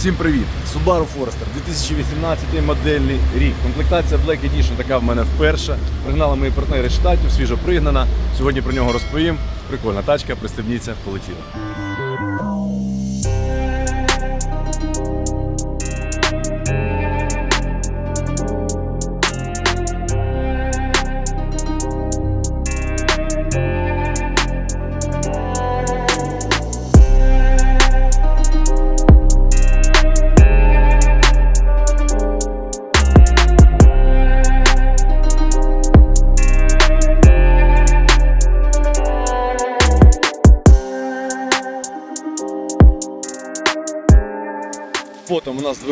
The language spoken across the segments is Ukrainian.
Всім привіт! Subaru Forester 2018 модельний рік. Комплектація Black Edition така в мене вперше. Пригнали мої партнери з штатів, свіжо пригнана. Сьогодні про нього розповім. Прикольна тачка, пристебніться, полетіла.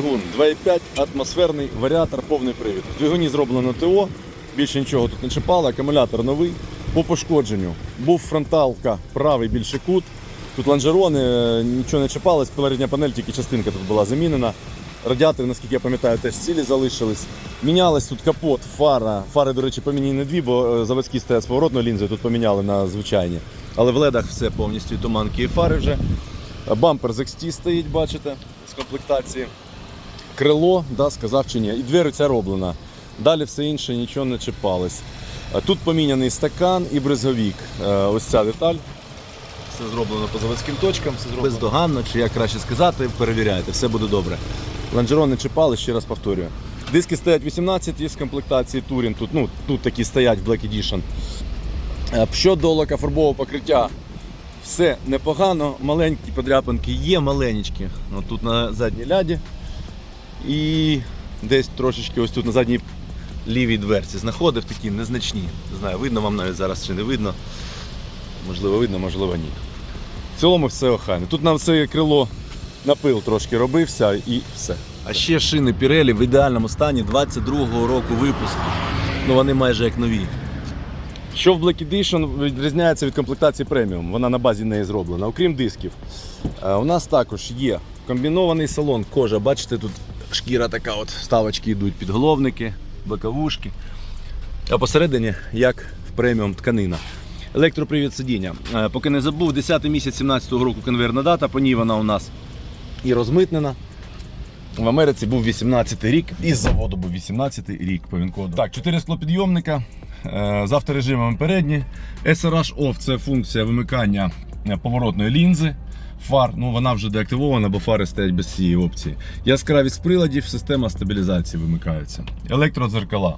Двигун 2.5, атмосферний варіатор, повний привід. В двигуні зроблено ТО, більше нічого тут не чіпало, акумулятор новий. По пошкодженню був фронталка, правий більший кут. Тут лонжерони, е, нічого не чіпалось, передня панель, тільки частинка тут була замінена. Радіатори, наскільки я пам'ятаю, теж цілі залишились. Мінялись тут капот, фара. Фари, до речі, поміняні не дві, бо е, заводські стоять з поворотною лінзою, тут поміняли на звичайні. Але в ледах все повністю туманки, і фари вже. Бампер з стоїть, бачите, з комплектації. Крило, да, сказав чи ні. І двері ця роблена. Далі все інше нічого не чіпалось. Тут поміняний стакан і бризговік. Е, Ось ця деталь. Все зроблено по заводським точкам, все зроблено бездоганно, чи як краще сказати, перевіряйте, все буде добре. Лонжерони чіпали, ще раз повторюю. Диски стоять 18 із комплектації Touring. Тут, ну, тут такі стоять в Black Edition. Е, Щодо лакофарбового покриття, все непогано, маленькі подряпинки є маленькі. Тут на задній ляді. І десь трошечки ось тут на задній лівій дверці знаходив такі незначні. Не знаю, видно вам навіть зараз чи не видно. Можливо, видно, можливо, ні. В цілому все охайно. Тут на це крило напил трошки робився і все. А ще шини Pirelli в ідеальному стані 22-го року випуску. Ну вони майже як нові. Що в Black Edition відрізняється від комплектації преміум, вона на базі неї зроблена. Окрім дисків, е, у нас також є комбінований салон, кожа. Бачите, тут шкіра така, от вставочки йдуть, підголовники, боковушки. А посередині, як в преміум тканина. Електропривід сидіння. Е, Поки не забув, 10 місяць 17-го року конвейерна дата, по ній вона у нас і розмитнена. В Америці був 18-й рік, і з заводу був 18-й рік по він-коду. Так, 4 склопідйомника е, з авторежимом передні. SRH OFF це функція вимикання е, поворотної лінзи. Фар, ну вона вже деактивована, бо фари стоять без цієї опції. Яскравість приладів, система стабілізації вимикається. Електродзеркала.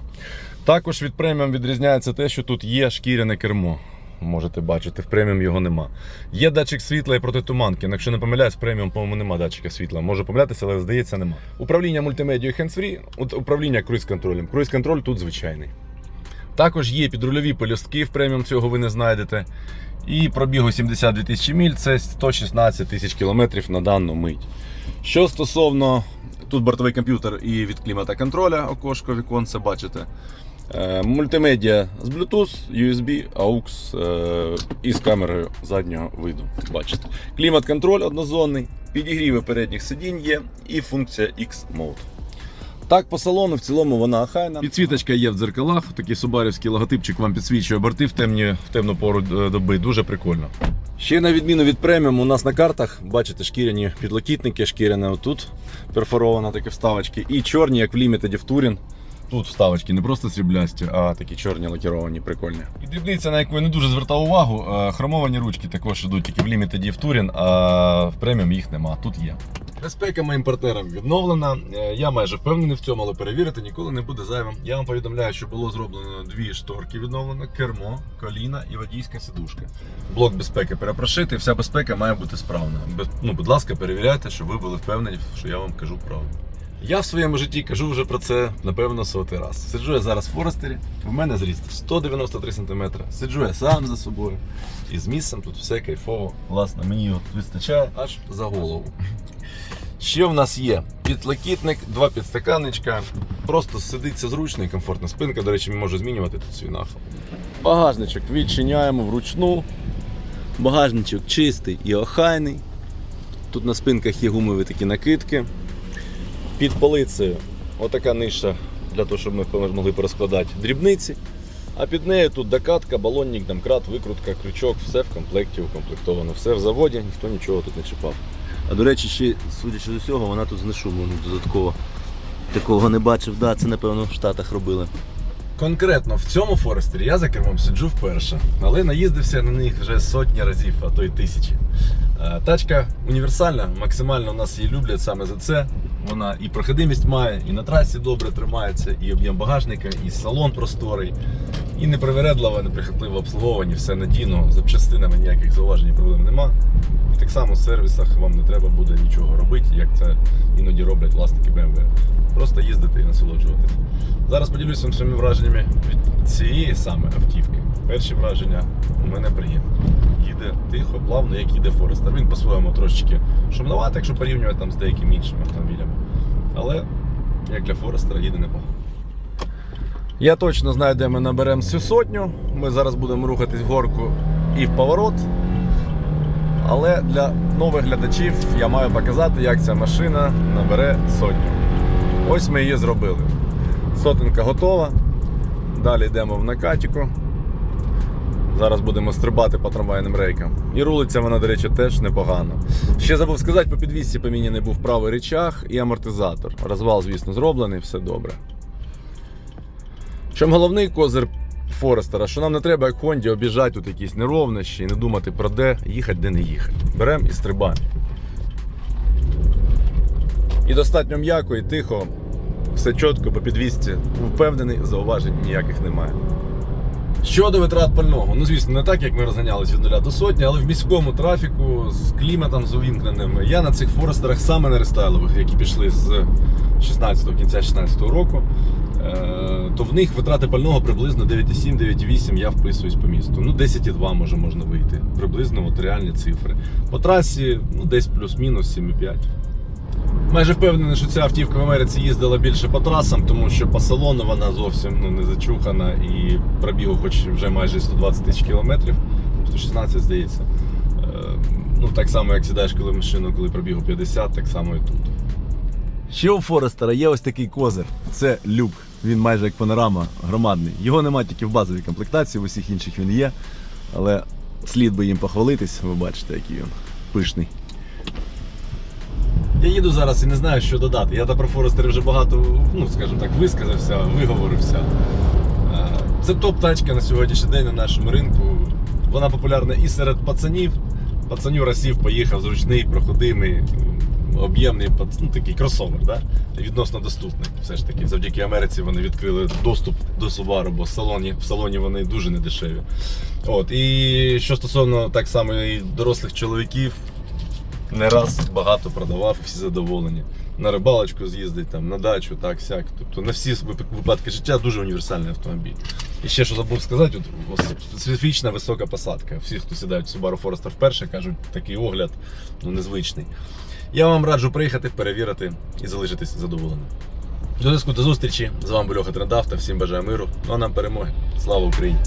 Також від преміум відрізняється те, що тут є шкіряне кермо. Можете бачити, в преміум його нема. Є датчик світла і протитуманки. Ну, Якщо не помиляюсь, преміум, по-моєму, нема датчика світла. Можу помилятися, але здається, нема. Управління мультимедією hands-free, управління круїз-контролем. Круїз-контроль тут звичайний. Також є підрульові пелюстки в преміум, цього ви не знайдете. І пробігу 72 тисячі міль це 116 тисяч кілометрів на дану мить. Що стосовно тут бортовий комп'ютер і від клімата контроля, окошко віконце, бачите. Е, Мультимедіа з Bluetooth, USB, AUX е, і з камерою заднього виду. Бачите. Клімат-контроль однозонний, підігріви передніх сидінь є і функція X-Mode. Так, по салону в цілому вона охайна. Підсвіточка є в дзеркалах, такий субарівський логотипчик вам підсвічує борти в, темні, в темну пору е, доби. Дуже прикольно. Ще на відміну від преміум, у нас на картах, бачите, шкіряні підлокітники, шкіряне отут перфорована такі вставочки. І чорні, як в Limited в Touring. Тут вставочки не просто сріблясті, а такі чорні лакіровані, прикольні. І дрібниця, на яку я не дуже звертав увагу, е, хромовані ручки також ідуть тільки в Limited в Touring, а в преміум їх нема. Тут є. Безпека моїм партнерам відновлена. Е, Я майже впевнений в цьому, але перевірити ніколи не буде зайвим. Я вам повідомляю, що було зроблено дві шторки відновлено, кермо, коліна і водійська сидушка. Блок безпеки перепрошити, вся безпека має бути справна. Ну, будь ласка, перевіряйте, щоб ви були впевнені, що я вам кажу правду. Я в своєму житті кажу вже про це, напевно, сотий раз. Сиджу я зараз в Форестері, в мене зріст 193 см. Сиджу я сам за собою. І з місцем тут все кайфово. Власне, мені от вистачає аж за голову. Що в нас є? Підлокітник, два підстаканничка. Просто сидиться зручно і комфортно. Спинка, до речі, може змінювати тут свій нахил. Багажничок відчиняємо вручну. Багажничок чистий і охайний. Тут на спинках є гумові такі накидки. Під полицею отака ниша для того, щоб ми могли порозкладати дрібниці. А під нею тут докатка, балонник, домкрат, викрутка, крючок, все в комплекті укомплектовано. Все в заводі, ніхто нічого тут не чіпав. А до речі, ще, судячи з усього, вона тут знешумлена додатково. Такого не бачив, да, це напевно в Штатах робили. Конкретно в цьому Форестері я за кермом сиджу вперше, але наїздився на них вже сотні разів, а то й тисячі. Е, Тачка універсальна, максимально в нас її люблять саме за це. Вона і проходимість має, і на трасі добре тримається, і об'єм багажника, і салон просторий, і непривередливе, неприхотливе обслуговування, все надійно, запчастинами ніяких зауважень і проблем нема. І так само в сервісах вам не треба буде нічого робити, як це іноді роблять власники BMW. Просто їздити і насолоджуватися. Зараз поділюся своїми враженнями від цієї саме автівки. Перші враження у мене приємні. Їде тихо, плавно, як їде Форестер. Він по-своєму трошечки шумноватий, якщо порівнювати там з деякими іншими автомобілями. Але як для Форестера їде непогано. Я точно знаю, де ми наберемо цю сотню. Ми зараз будемо рухатись в горку і в поворот. Але для нових глядачів я маю показати, як ця машина набере сотню. Ось ми її зробили. Сотенка готова. Далі йдемо в накатіку. Зараз будемо стрибати по трамвайним рейкам. І рулиться вона, до речі, теж непогано. Ще забув сказати, по підвісці поміняний був правий речах і амортизатор. Розвал, звісно, зроблений, все добре. Чому головний козир Форестера, що нам не треба, як Хонді, обіжати тут якісь неровнощі і не думати про де їхати, де не їхати. Беремо і стрибаємо. І достатньо м'яко і тихо, все чітко по підвісці. Впевнений, зауважень ніяких немає. Щодо витрат пального, ну звісно, не так, як ми розганялись від нуля до сотні, але в міському трафіку з кліматом з увімкненим. Я на цих форестерах саме на рестайлових, які пішли з 16-го, кінця 16-го року, е, то в них витрати пального приблизно 9,7-9,8 я вписуюсь по місту. Ну, 10,2 може можна вийти. Приблизно от реальні цифри. По трасі ну, десь плюс-мінус 7,5. Майже впевнений, що ця автівка в Америці їздила більше по трасам, тому що по салону вона зовсім ну, не зачухана і пробігу хоч вже майже 120 тисяч кілометрів, 116 здається. Е, ну, так само, як сідаєш коли в машину, коли пробігу 50, так само і тут. Ще у Форестера є ось такий козир. Це люк. Він майже як панорама громадний. Його немає тільки в базовій комплектації, в усіх інших він є. Але слід би їм похвалитись, ви бачите, який він пишний. Я їду зараз і не знаю, що додати. Я та про Форестери вже багато, ну скажімо так, висказався, виговорився. Е, Це топ-тачка на сьогоднішній день на нашому ринку. Вона популярна і серед пацанів. Пацаню Расів поїхав зручний, проходимий, об'ємний ну, такий кросовер, да? відносно доступний. Все ж таки, завдяки Америці вони відкрили доступ до Subaru, бо в салоні, в салоні вони дуже недешеві. От, і що стосовно так само і дорослих чоловіків, не раз багато продавав, всі задоволені. На рибалочку з'їздить, там, на дачу, так, сяк. Тобто на всі випадки життя дуже універсальний автомобіль. І ще що забув сказати, от, специфічна висока посадка. Всі, хто сідають в Subaru Forester вперше, кажуть, такий огляд ну, незвичний. Я вам раджу приїхати, перевірити і залишитись задоволеним. До зв'язку до зустрічі. З вами Льоха Трендавта. Всім бажаю миру, ну а нам перемоги. Слава Україні!